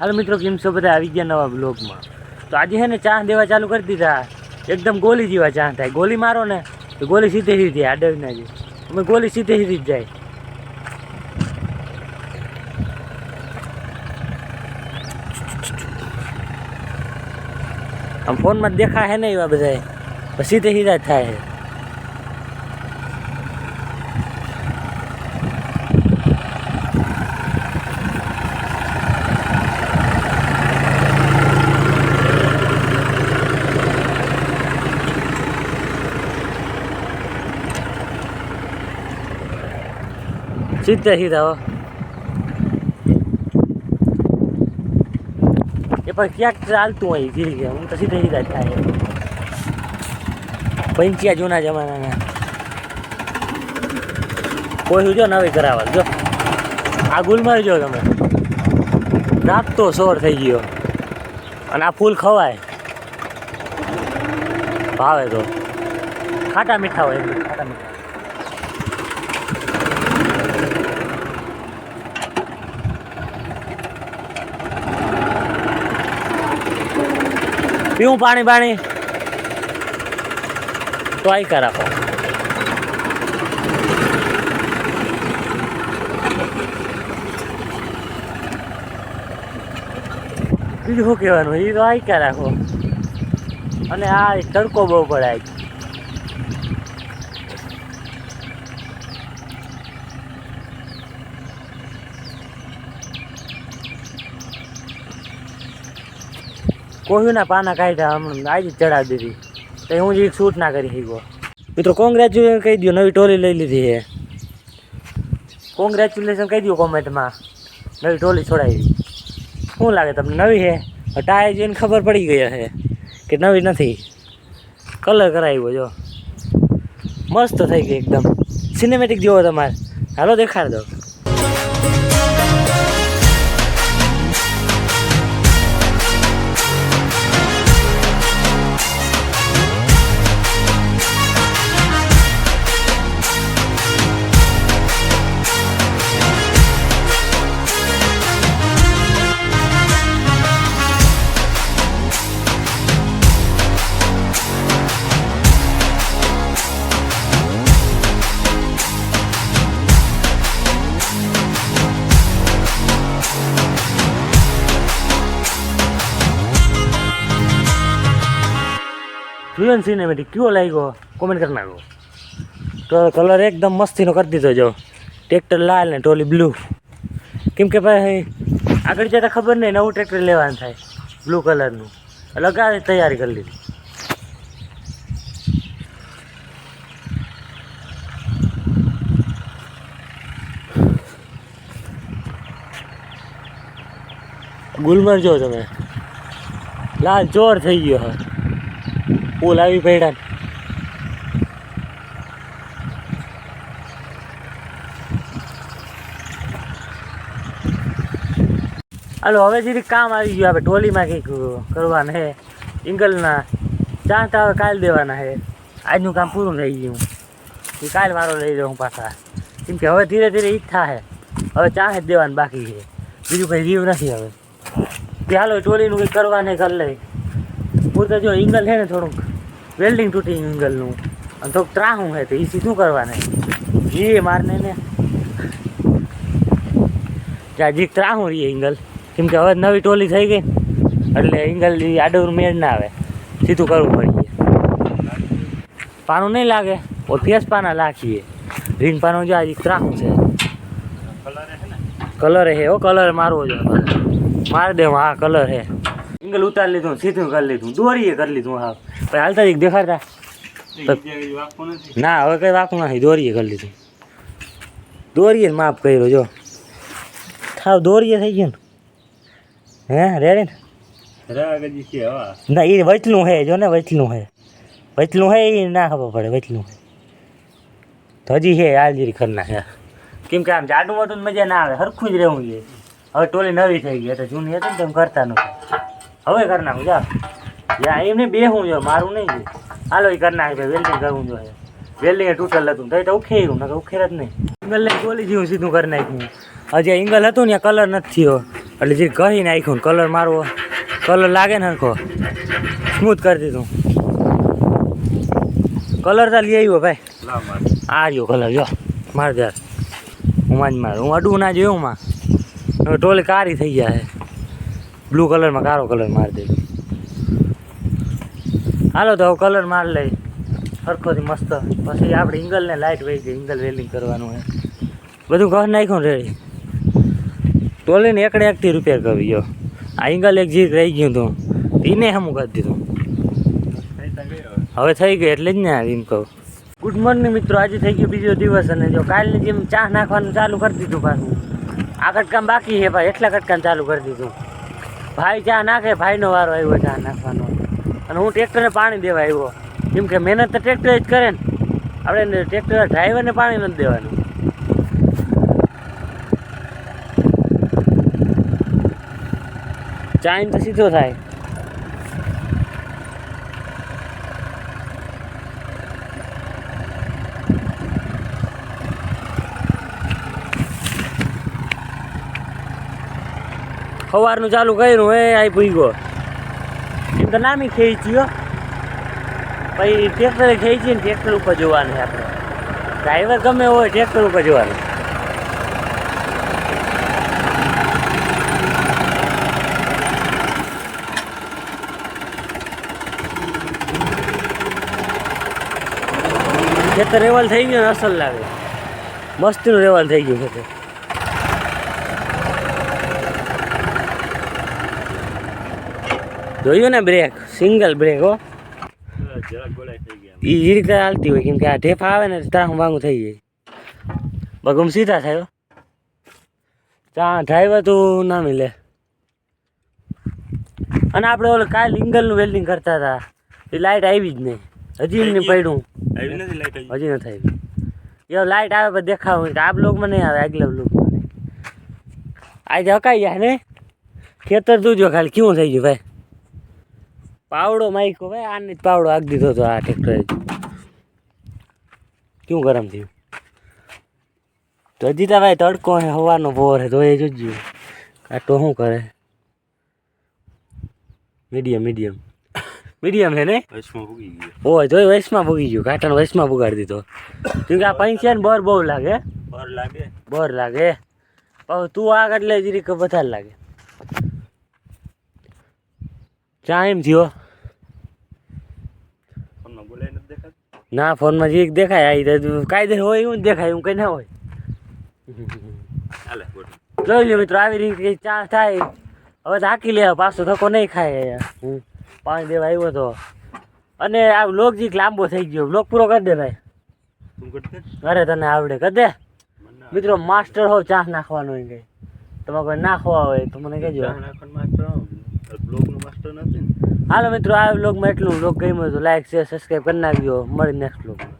હાલો મિત્રો, કેમ છો? બધા આવી ગયા નવા બ્લોગમાં તો આજે છે ને ચા દેવા ચાલુ કરી દીધા. એકદમ ગોલી જેવા ચા થાય. ગોલી મારો ને, તો ગોલી સીધે સીધી આડવ ના જાય અમે ગોલી સીધે સીધી જ જાય. આમ ફોનમાં જ દેખાય હે ને એવા બધા પછી સીધે સીધા જ થાય છે સીધા સીધા, હો. એ પણ ક્યાંક ચાલતું હોય, ધીરે ધીરે. હું તો સીધા સીધા થાય. પંચ્યા જૂના જમાનાના. કોઈ જો નવી કરાવવા જો. આ ગુલમર જો તમે. નાખતો સોર થઈ ગયો. અને આ ફૂલ ખવાય. ભાવે તો. ખાટા મીઠા હોય ખાટા મીઠા. પીવું પાણી પાણી તો કર રાખો. બીજું શું કહેવાનું? એ તો આઈ કર રાખો. અને આ તડકો બહુ પડાય. કોહ્યુંના પાના કાઢ્યા હમણાં, આજે ચડાવી દીધી. તો હું જે શૂટ ના કરી શીખો મિત્રો કોંગ્રેચ્યુલેશન કહી દો નવી ટોલી લઈ લીધી છે કોંગ્રેચ્યુલેશન કહી દો કોમેન્ટમાં. નવી ટોલી છોડાવી. શું લાગે તમને, નવી છે ટાયર જોઈને ખબર પડી ગઈ છે કે નવી નથી. કલર કરાવ્યો જો. મસ્ત થઈ ગઈ એકદમ. સિનેમેટિક જોવો તમારે. હાલો, દેખાડ દો. જોયો સિનેમેટિક કેવો લાગ્યો? કોમેન્ટ કરી નાખો. તો કલર એકદમ મસ્તીનો કરી દીધો જો. ટ્રેક્ટર લાલ ને ટોલી બ્લુ કેમ કે ભાઈ આગળ જતાં ખબર નહીં નવું ટ્રેક્ટર લેવાનું થાય. બ્લુ કલરનું અગાઉ તૈયારી કરી લીધી. ગુલમર જો તમે. લાલ ચોર થઈ ગયો હવે. પુલ આવી પડ્યા હાલો, હવે જીરી કામ આવી ગયું, આપણે ટોલીમાં કંઈક કરવાના હે. ઇંગલના ચાંસ હવે કાલ દેવાના હે. આજનું કામ પૂરું થઈ ગયું. એ કાલ મારો લઈ જાઉં પાછા. કેમ કે હવે ધીરે ધીરે ઈ જ થાય હવે ચાંસ જ દેવાનું બાકી છે. બીજું કંઈ રીવ નથી હવે. કે હાલો, ટોલીનું કંઈક કરવાને કરી લઈ. પૂરતા જો ઇંગલ છે ને થોડુંક. વેલ્ડિંગ તૂટી એંગલનું અને થોડુંક ત્રાહું છે તો એ સીધું કરવાને. એ મારને ને. જ્યાં જીક ત્રાહું રહીએ ઇંગલ કેમ કે હવે નવી ટોલી થઈ ગઈ એટલે ઇંગલ ઈ આડું મેળ ના આવે. સીધું કરવું પડીએ પાનું નહીં લાગે. ઓ ફેસ પાના લાખીએ. રીંગ પાનું જો આજે ત્રાહું છે. કલર હે ઓ કલર મારવો જો મારી દે હા કલર હે. ઇંગલ ઉતારી લીધું સીધું કરી લીધું દોરીએ કરી લીધું હા. પણ હાલતા જ દેખાડતા. ના હવે કઈ વાંકું નથી દોરીએ કરી લીધું. દોરીએ માફ કર્યો જો. થાવ દોરીએ થઈ ગયું ને. હે રેડી ને? ના એ વચલું હે જો ને વચલું હે. વચલું હે એ ના ખબર પડે વચલું હે. તો હજી હે આલજીરી ખરના હે. કેમ કે આમ જાડું મોટું મજા ના આવે સરખું જ રહેવું જોઈએ. હવે ટોલી નવી થઈ ગઈ એટલે જૂની હતી ને તેમ કરતા નથી હવે કરી નાખું જા. યા એમને બે હું જો મારું નહીં જો હાલો એ કરી નાખે વેલ્ડિંગ કરવું જોઈએ. વેલ્ડિંગ તૂટેલ હતું તો એ તો ઉખેર્યું નકર ઉખેર જ નહીં. ઇંગલ લઈ ગોલી જેવું સીધું કરી નાખ્યું. હજી ઇંગલ હતું ને કલર નથી થયો. એટલે જે કહી નાખ્યું ને કલર મારવો કલર લાગે ને હરખો. સ્મૂથ કરી દીધું. કલર તો લઈ આવ્યો ભાઈ. આ રહ્યો કલર જો. માર દ્યાર હું માં જ માર હું અડવું ના જોયું માં ટોલી કારી થઈ ગયા છે. બ્લુ કલરમાં કાળો કલર મારી દે. હાલો તો કલર મારી લઈ. સરખોથી મસ્ત. પછી આપણે ઇંગલને લાઇટ વહી ગઈ. ઇંગલ વેલ્ડિંગ કરવાનું હોય બધું ઘર નાખ્યું રેડી. ટોલીને એકડે એકથી રિપેર કરવી ગયો. આ ઇંગલ એક જીક રહી ગયું હતું એને હમું કરી દીધું. હવે થઈ ગઈ એટલે જ ને એમ કહું. ગુડ મોર્નિંગ મિત્રો. આજે થઈ ગયો બીજો દિવસ અને જો કાલની જેમ ચા નાખવાનું ચાલુ કરી દીધું પાછું. આ કટકામ બાકી છે ભાઈ. એટલા કટકામ ચાલુ કરી દીધું. ભાઈ ચા નાખે, ભાઈનો વારો આવ્યો, ચા નાખવાનો. અને હું ટ્રેક્ટરને પાણી દેવા આવ્યો. કેમ કે મહેનત તો ટ્રેક્ટર જ કરે ને. આપણે ટ્રેક્ટર ડ્રાઈવરને પાણી નથી દેવાનું. ચાઇન તો સીધો થાય. સવારનું ચાલુ કર્યું હે આઈ ભૂગો એમ તો નામી ખેંચ્યો પછી ટ્રેક્ટરે ખેંચી ને ટ્રેક્ટર ઉપર જોવાનું આપણે. ડ્રાઈવર ગમે હોય ટ્રેક્ટર ઉપર જોવાનું. ખેતર રેવાલ થઈ ગયું ને અસલ લાગે. મસ્તીનું રેવાલ થઈ ગયું ખેતર. જોયું ને બ્રેક સિંગલ બ્રેક હો. એ જ રીતે હાલતી હોય કેમ કે આ ઢેફા આવે ને ત્રાહું વાંગું થઈ જાય. બગમ સીધા થાય. ત્યાં ડ્રાઈવર તું ના મિલે. અને આપણે ઓલું કાલ ઇંગલનું વેલ્ડિંગ કરતા હતા. એ લાઇટ આવી જ નહીં. હજી નહીં પડ્યું. હજી. નથી આવી. એ લાઇટ આવે પણ દેખાવ હોય આ બ્લોકમાં નહીં આવે આગલા બ્લોકમાં નહીં. આજે હકાઈ જાય ને? ખેતર તું જો ખાલી કેવું થઈ ગયું ભાઈ? પાવડો માઈકો ભાઈ આને જ પાવડો આગ દીધો હતો આ ટ્રેક્ટરે કેવું ગરમ થયું? તો જીતા ભાઈ તડકો હે હવાનો પોર હે તો એ જોજો. કાંટો શું કરે? Medium medium. મીડિયમ હે ને? ઓય જોઈ વયસમાં ભૂગી ગયું. કાંટાનો વયસમાં ભૂગાડી દીધો. કેમ કે આ પૈસા ને બર બહુ લાગે. બર લાગે. પાછું તું આગ એટલે જરીક વધારે લાગે. ચા એમ થયો ના ફોનમાં જે દેખાય આ તો કાયદે હોય એવું દેખાય એવું કંઈ ના હોય. જોઈ લો મિત્રો આવી રીતે કંઈ ચા થાય હવે થાકી હાકી લે પાછો ધક્કો નહીં ખાય હું પાણી દેવા આવ્યો તો. અને આ લોક જીક લાંબો થઈ ગયો લોક પૂરો કરી દે ભાઈ. અરે તને આવડે કરી દે. મિત્રો માસ્ટર હો ચા નાખવાનો કઈ. તમારે કોઈ નાખવા હોય તો મને કહેજો. હાલો મિત્રો, આ બ્લોગમાં એટલું. બ્લોગ ગમ્યો તો લાઈક શેર સબસ્ક્રાઈબ કરી નાખજો. મળી નેક્સ્ટ બ્લોગમાં